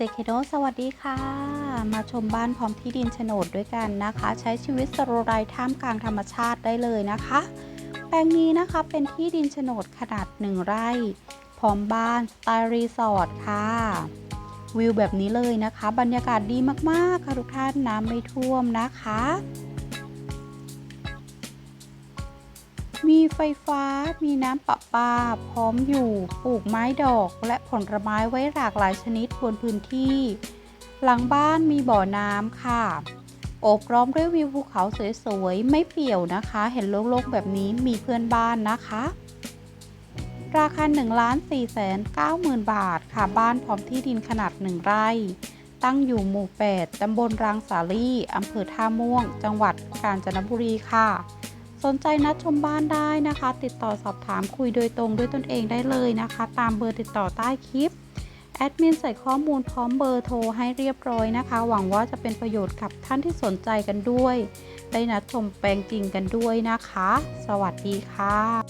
เจเคโดสวัสดีค่ะ มาชมบ้านพร้อมที่ดินโฉนดด้วยกันนะคะ ใช้ชีวิตสโลไลท่ามกลางธรรมชาติได้เลยนะคะ แปลงนี้นะคะเป็นที่ดินโฉนดขนาด 1 ไร่ พร้อมบ้านสไตล์รีสอร์ทค่ะ วิวแบบนี้เลยนะคะ บรรยากาศดีมากๆค่ะทุกท่านน้ำไม่ท่วมนะคะ มีไฟฟ้า มีน้ำประปา พร้อมอยู่ ปลูกไม้ดอกและผลไม้ไว้หลากหลายชนิดบนพื้นที่ หลังบ้านมีบ่อน้ำค่ะ โอบล้อมด้วยวิวภูเขาสวยๆ ไม่เปี่ยวนะคะ เห็นโล่งๆแบบนี้มีเพื่อนบ้านนะคะ ราคา1ล้าน4แสน9หมื่นบาทค่ะ บ้านพร้อมที่ดินขนาด 1 ไร่ ตั้งอยู่หมู่ 8 ตำบลรางสาลีอำเภอท่าม่วง จังหวัดกาญจนบุรีค่ะ สนใจนัดชมบ้านได้นะคะ ติดต่อสอบถามคุยโดยตรงด้วยตนเองได้เลยนะคะ ตามเบอร์ติดต่อใต้คลิปแอดมินใส่ข้อมูลพร้อมเบอร์โทรให้เรียบร้อยนะคะ หวังว่าจะเป็นประโยชน์กับท่านที่สนใจกันด้วย ได้นัดชมแปลงจริงกันด้วยนะคะ สวัสดีค่ะ